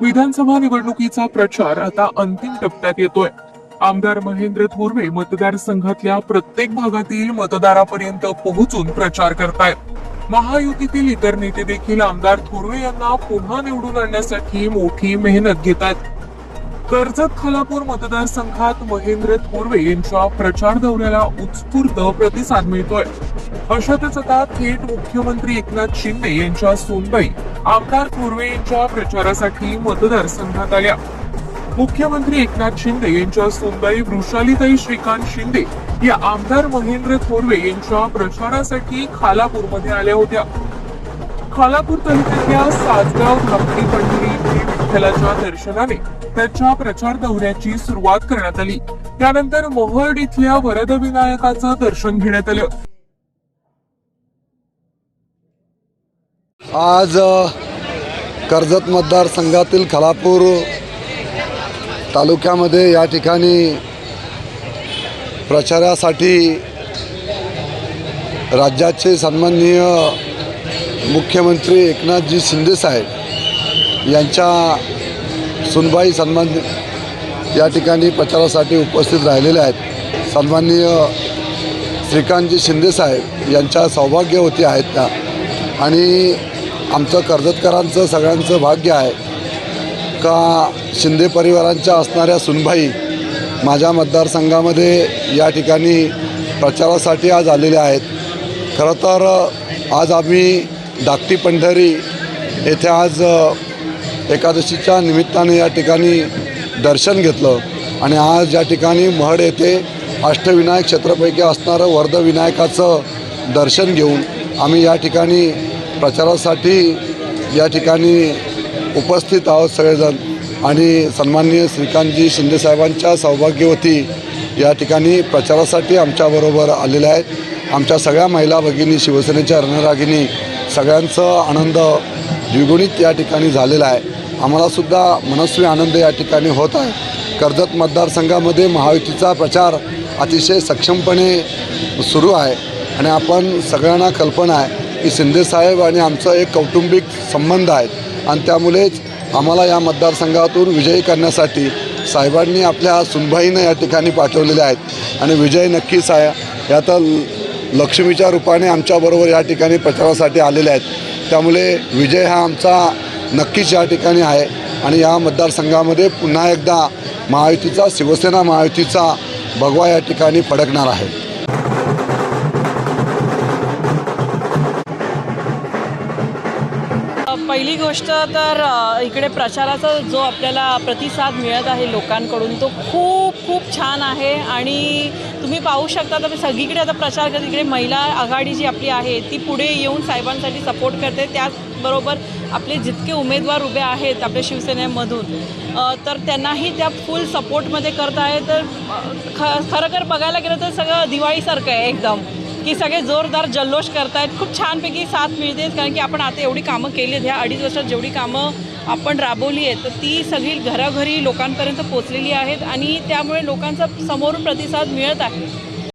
विधानसभा निवडणुकीचा प्रचार आता अंतिम टप्प्यात येतोय. आमदार महेंद्र थोरवे मतदारसंघातल्या प्रत्येक भागातील मतदारापर्यंत पोहोचून प्रचार करतायत. महायुतीतील इतर नेते देखील आमदार थोरवे यांना पुन्हा निवडून आणण्यासाठी मोठी मेहनत घेतात कर्जत खालापूर मतदारसंघात महेंद्र थोरवे यांच्या प्रचार दौऱ्याला उत्स्फूर्त प्रतिसाद मिळतोय. अशातच आता थेट मुख्यमंत्री एकनाथ शिंदे यांच्या सोनबाई आमदार थोरवे यांच्या प्रचारासाठी मतदारसंघात आल्या. मुख्यमंत्री एकनाथ शिंदे यांच्या सोनबाई वृषालीताई श्रीकांत शिंदे या आमदार महेंद्र थोरवे यांच्या प्रचारासाठी खालापूरमध्ये आल्या होत्या. खालापूर तालुक्यातल्या सासगाव धाकटी पंढरी विठ्ठलाच्या दर्शनाने त्याच्या प्रचार दौऱ्याची सुरुवात करण्यात आली. त्यानंतर मोहर्ड इथल्या वरद विनायकाचं दर्शन घेण्यात आलं. आज कर्जत मतदारसंघातील खालापूर तालुक्यामध्ये या ठिकाणी प्रचारासाठी राज्याचे सन्माननीय मुख्यमंत्री एकनाथजी शिंदेसाहेब यांच्या सुनबाई सन्मान या ठिकाणी प्रचारासाठी उपस्थित राहिलेले आहेत. सन्माननीय श्रीकांतजी शिंदेसाहेब यांच्या सौभाग्यवती आहेत त्या. आणि आमचं कर्जतकरांचं सगळ्यांचं भाग्य आहे का शिंदे परिवारांच्या असणाऱ्या सुनबाई माझ्या मतदारसंघामध्ये या ठिकाणी प्रचारासाठी आज आलेल्या आहेत. खरं तर आज आम्ही धाकटी पंढरी येथे आज एकादशीच्या निमित्ताने या ठिकाणी दर्शन घेतलं. आणि आज या ठिकाणी महड येथे अष्टविनायक क्षेत्रापैकी असणारं वर्धविनायकाचं दर्शन घेऊन आम्ही या ठिकाणी प्रचारासाठी या ठिकाणी उपस्थित आहोत सगळेजण. आणि सन्माननीय श्रीकांतजी शिंदेसाहेबांच्या सौभाग्यवती या ठिकाणी प्रचारासाठी आमच्याबरोबर आलेल्या आहेत. आमच्या सगळ्या महिला भगिनी शिवसेनेच्या रणरागिनी सगळ्यांचं आनंद द्विगुणित या ठिकाणी झालेला आहे. आम्हालासुद्धा मनस्वी आनंद या ठिकाणी होत आहे. कर्जत मतदारसंघामध्ये महायुतीचा प्रचार अतिशय सक्षमपणे सुरू आहे आणि आपण सगळ्यांना कल्पना आहे की शिंदेसाहेब आणि आमचं एक कौटुंबिक संबंध आहेत आणि त्यामुळेच आम्हाला या मतदारसंघातून विजयी करण्यासाठी साहेबांनी आपल्या सुनबाईनं या ठिकाणी पाठवलेल्या आहेत. आणि विजय नक्कीच आहे. या तर लक्ष्मीच्या रूपाने आमच्याबरोबर या ठिकाणी प्रचारासाठी आलेले आहेत. त्यामुळे विजय हा आमचा नक्कीच या ठिकाणी आहे. आणि या मतदारसंघामध्ये पुन्हा एकदा महायुतीचा शिवसेना महायुतीचा भगवा या ठिकाणी फडकणार आहे. पहिली गोष्ट तर इकडे प्रचाराचा जो आपल्याला प्रतिसाद मिळत आहे लोकांकडून तो खूप खूप छान आहे. आणि तुम्ही पाहू शकता तर सगळीकडे आता प्रचार करते. इकडे महिला आघाडी जी आपली आहे ती पुढे येऊन साहेबांसाठी सपोर्ट करते. त्याचबरोबर आपले जितके उमेदवार उभे आहेत आपल्या शिवसेनेमधून तर त्यांनाही त्या फुल सपोर्टमध्ये करत आहे. तर ख खरं खरं बघायला गेलं तर सगळं दिवाळीसारखं आहे एकदम की सगळे जोरदार जल्लोष करतायत. खूप छानपैकी साथ मिळते कारण की आपण आता एवढी कामं केली आहेत ह्या अडीच वर्षात जेवढी कामं आपण राबवली आहे तर ती सगळी घराघरी लोकांपर्यंत पोचलेली आहेत आणि त्यामुळे लोकांचा समोरून प्रतिसाद मिळत आहे.